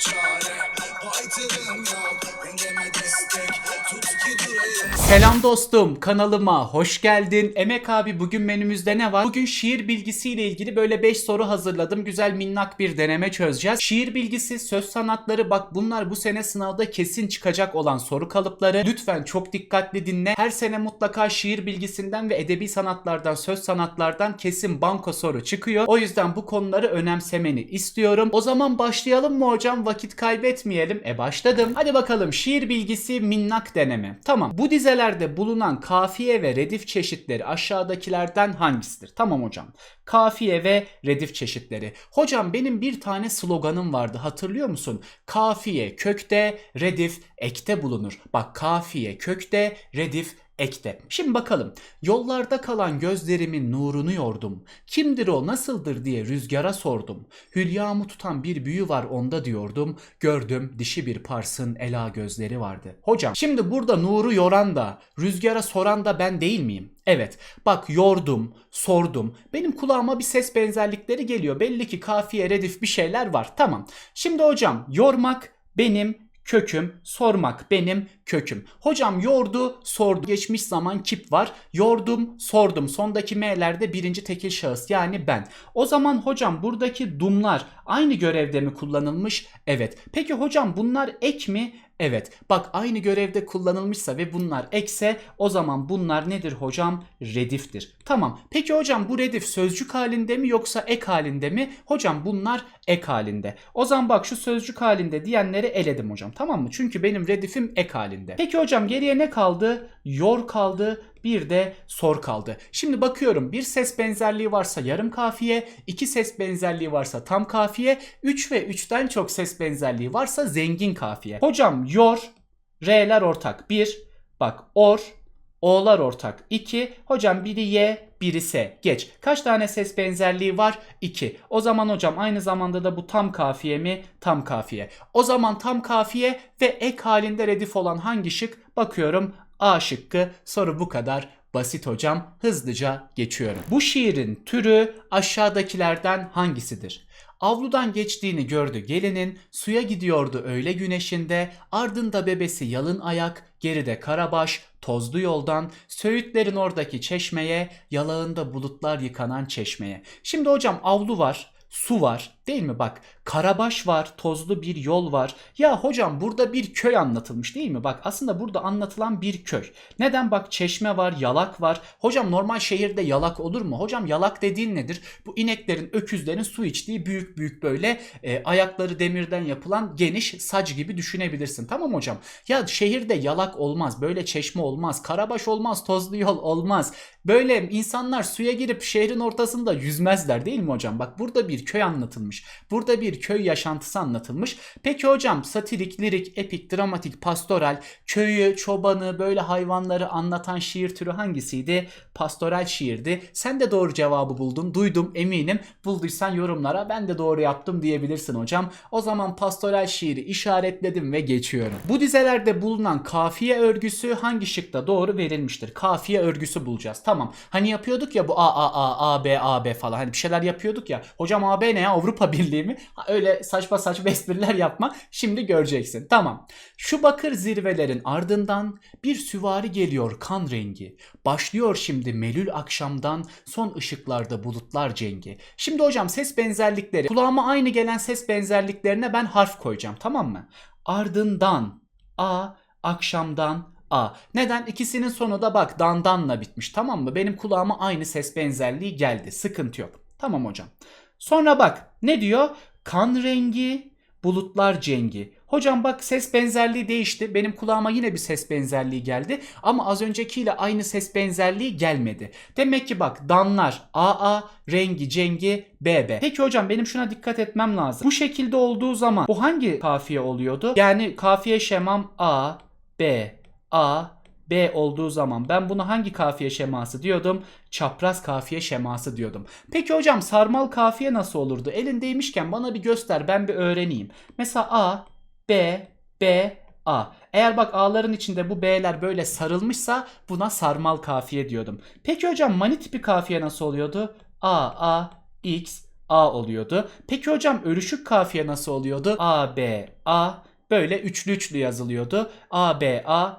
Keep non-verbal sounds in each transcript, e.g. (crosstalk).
charge. Selam dostum kanalıma hoş geldin. Emek abi bugün menümüzde ne var? Bugün şiir bilgisiyle ilgili böyle 5 soru hazırladım. Güzel minnak bir deneme çözeceğiz. Şiir bilgisi, söz sanatları bak bunlar bu sene sınavda kesin çıkacak olan soru kalıpları. Lütfen çok dikkatli dinle. Her sene mutlaka şiir bilgisinden ve edebi sanatlardan, söz sanatlardan kesin banko soru çıkıyor. O yüzden bu konuları önemsemeni istiyorum. O zaman başlayalım mı hocam? Vakit kaybetmeyelim. E başladım. Hadi bakalım şiir bilgisi minnak deneme. Tamam. Bu dizelerde bulunan kafiye ve redif çeşitleri aşağıdakilerden hangisidir? Tamam hocam. Kafiye ve redif çeşitleri. Hocam benim bir tane sloganım vardı hatırlıyor musun? Kafiye kökte, redif ekte bulunur. Bak kafiye kökte, redif ekte. Şimdi bakalım. Yollarda kalan gözlerimin nurunu yordum. Kimdir o nasıldır diye rüzgara sordum. Hülyamı tutan bir büyü var onda diyordum. Gördüm dişi bir parsın ela gözleri vardı. Hocam şimdi burada nuru yoran da rüzgara soran da ben değil miyim? Evet bak yordum, sordum. Benim kulağıma bir ses benzerlikleri geliyor. Belli ki kafiye redif bir şeyler var. Tamam. Şimdi hocam yormak benim köküm, sormak benim köküm. Hocam yordu, sordu. Geçmiş zaman kip var. Yordum, sordum. Sondaki m'lerde birinci tekil şahıs yani ben. O zaman hocam buradaki dumlar aynı görevde mi kullanılmış? Evet. Peki hocam bunlar ek mi? Evet. Bak aynı görevde kullanılmışsa ve bunlar ekse o zaman bunlar nedir hocam? Rediftir. Tamam. Peki hocam bu redif sözcük halinde mi yoksa ek halinde mi? Hocam bunlar ek halinde. O zaman bak şu sözcük halinde diyenleri eledim hocam. Tamam mı? Çünkü benim redifim ek halinde. Peki hocam geriye ne kaldı? Yor kaldı. Bir de sor kaldı. Şimdi bakıyorum bir ses benzerliği varsa yarım kafiye, iki ses benzerliği varsa tam kafiye, 3 ve 3'ten çok ses benzerliği varsa zengin kafiye. Hocam yor, R'ler ortak 1, bak or, O'lar ortak 2. Hocam biri Y, biri S. Geç. Kaç tane ses benzerliği var? 2. O zaman hocam aynı zamanda da bu tam kafiye mi? Tam kafiye. O zaman tam kafiye ve ek halinde redif olan hangi şık? Bakıyorum A şıkkı. Soru bu kadar. Basit hocam. Hızlıca geçiyorum. Bu şiirin türü aşağıdakilerden hangisidir? Avludan geçtiğini gördü gelinin, suya gidiyordu öğle güneşinde, ardında bebesi yalın ayak, geride karabaş, tozlu yoldan, Söğütlerin oradaki çeşmeye, yalağında bulutlar yıkanan çeşmeye. Şimdi hocam avlu var, su var değil mi? Bak Karabaş var, tozlu bir yol var. Ya hocam burada bir köy anlatılmış değil mi? Bak aslında burada anlatılan bir köy. Neden? Bak çeşme var, yalak var. Hocam normal şehirde yalak olur mu? Hocam yalak dediğin nedir? Bu ineklerin, öküzlerin su içtiği büyük büyük böyle e, ayakları demirden yapılan geniş sac gibi düşünebilirsin. Tamam hocam. Ya şehirde yalak olmaz, böyle çeşme olmaz, karabaş olmaz, tozlu yol olmaz. Böyle insanlar suya girip şehrin ortasında yüzmezler değil mi hocam? Bak burada bir köy anlatılmış. Burada bir köy yaşantısı anlatılmış. Peki hocam satirik, lirik, epik, dramatik, pastoral, köyü, çobanı, böyle hayvanları anlatan şiir türü hangisiydi? Pastoral şiirdi. Sen de doğru cevabı buldun. Duydum eminim. Bulduysan yorumlara ben de doğru yaptım diyebilirsin hocam. O zaman pastoral şiiri işaretledim ve geçiyorum. Bu dizelerde bulunan kafiye örgüsü hangi şıkta doğru verilmiştir? Kafiye örgüsü bulacağız. Tamam. Hani yapıyorduk ya bu A A A A B A B falan. Hani bir şeyler yapıyorduk ya. Hocam AB ne ya? Avrupa (laughs) Birliği mi? Öyle saçma saçma espriler yapma. Şimdi göreceksin. Tamam. Şu bakır zirvelerin ardından bir süvari geliyor kan rengi. Başlıyor şimdi melül akşamdan son ışıklarda bulutlar cengi. Şimdi hocam ses benzerlikleri. Kulağıma aynı gelen ses benzerliklerine ben harf koyacağım tamam mı? Ardından A, akşamdan A. Neden? İkisinin sonu da bak dandanla bitmiş tamam mı? Benim kulağıma aynı ses benzerliği geldi. Sıkıntı yok. Tamam hocam. Sonra bak ne diyor? Kan rengi, bulutlar cengi. Hocam bak ses benzerliği değişti. Benim kulağıma yine bir ses benzerliği geldi. Ama az öncekiyle aynı ses benzerliği gelmedi. Demek ki bak danlar AA, rengi cengi BB. Peki hocam benim şuna dikkat etmem lazım. Bu şekilde olduğu zaman bu hangi kafiye oluyordu? Yani kafiye şemam A, B, A, B olduğu zaman ben bunu hangi kafiye şeması diyordum? Çapraz kafiye şeması diyordum. Peki hocam sarmal kafiye nasıl olurdu? Elindeymişken bana bir göster ben bir öğreneyim. Mesela A, B, B, A. Eğer bak A'ların içinde bu B'ler böyle sarılmışsa buna sarmal kafiye diyordum. Peki hocam mani tipi kafiye nasıl oluyordu? A, A, X, A oluyordu. Peki hocam örüşük kafiye nasıl oluyordu? A, B, A böyle üçlü üçlü yazılıyordu. A, B, A,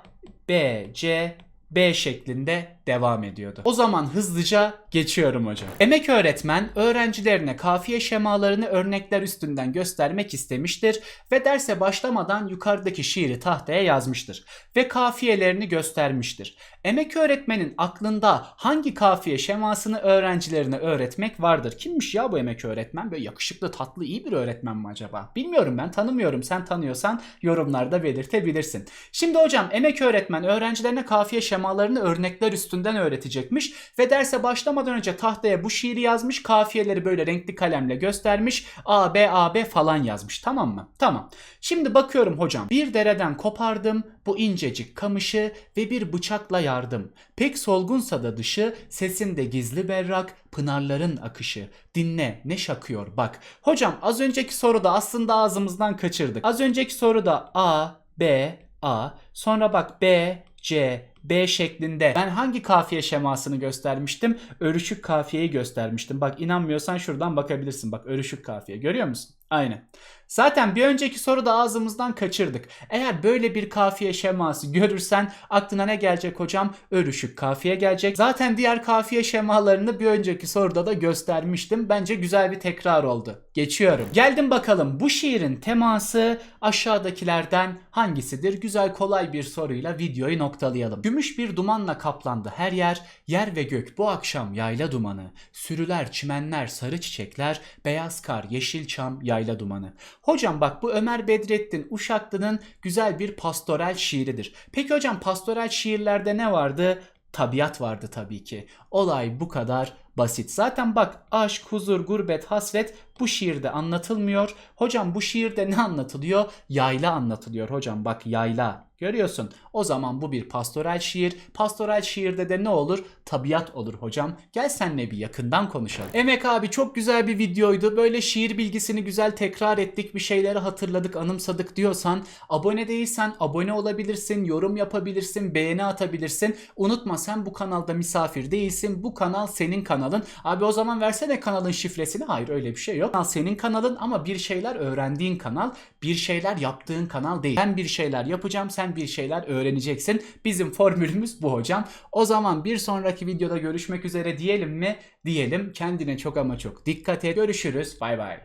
B, C, B şeklinde devam ediyordu. O zaman hızlıca geçiyorum hocam. Emek öğretmen öğrencilerine kafiye şemalarını örnekler üstünden göstermek istemiştir ve derse başlamadan yukarıdaki şiiri tahtaya yazmıştır ve kafiyelerini göstermiştir. Emek öğretmenin aklında hangi kafiye şemasını öğrencilerine öğretmek vardır? Kimmiş ya bu emek öğretmen? Böyle yakışıklı, tatlı, iyi bir öğretmen mi acaba? Bilmiyorum ben tanımıyorum. Sen tanıyorsan yorumlarda belirtebilirsin. Şimdi hocam emek öğretmen öğrencilerine kafiye şemalarını örnekler üstünden öğretecekmiş ve derse başlamadan önce tahtaya bu şiiri yazmış, kafiyeleri böyle renkli kalemle göstermiş, A, B, A, B falan yazmış. Tamam mı? Tamam. Şimdi bakıyorum hocam. Bir dereden kopardım bu incecik kamışı ve bir bıçakla yardım. Pek solgunsa da dışı, sesinde gizli berrak, pınarların akışı. Dinle ne şakıyor bak. Hocam az önceki soruda aslında ağzımızdan kaçırdık. Az önceki soruda A, B, A, sonra bak B, C, B şeklinde ben hangi kafiye şemasını göstermiştim? Örüşük kafiyeyi göstermiştim. Bak inanmıyorsan şuradan bakabilirsin. Bak örüşük kafiye görüyor musun? Aynen. Zaten bir önceki soruda ağzımızdan kaçırdık. Eğer böyle bir kafiye şeması görürsen aklına ne gelecek hocam? Örüşük kafiye gelecek. Zaten diğer kafiye şemalarını bir önceki soruda da göstermiştim. Bence güzel bir tekrar oldu. Geçiyorum. Geldim bakalım bu şiirin teması aşağıdakilerden hangisidir? Güzel kolay bir soruyla videoyu noktalayalım. Gümüş bir dumanla kaplandı her yer. Yer ve gök bu akşam yayla dumanı. Sürüler, çimenler, sarı çiçekler, beyaz kar, yeşil çam, yayla dumanı. Hocam bak bu Ömer Bedrettin Uşaklı'nın güzel bir pastoral şiiridir. Peki hocam pastoral şiirlerde ne vardı? Tabiat vardı tabii ki. Olay bu kadar basit. Zaten bak aşk, huzur, gurbet, hasret bu şiirde anlatılmıyor. Hocam bu şiirde ne anlatılıyor? Yayla anlatılıyor hocam bak yayla. Görüyorsun. O zaman bu bir pastoral şiir. Pastoral şiirde de ne olur? Tabiat olur hocam. Gel senle bir yakından konuşalım. Emek abi çok güzel bir videoydu. Böyle şiir bilgisini güzel tekrar ettik. Bir şeyleri hatırladık, anımsadık diyorsan abone değilsen abone olabilirsin, yorum yapabilirsin, beğeni atabilirsin. Unutma sen bu kanalda misafir değilsin. Bu kanal senin kanalın. Abi o zaman versene kanalın şifresini. Hayır öyle bir şey yok. Kanal senin kanalın ama bir şeyler öğrendiğin kanal, bir şeyler yaptığın kanal değil. Ben bir şeyler yapacağım, sen bir şeyler öğreneceksin. Bizim formülümüz bu hocam. O zaman bir sonraki videoda görüşmek üzere diyelim mi? Diyelim. Kendine çok ama çok dikkat et. Görüşürüz. Bay bay.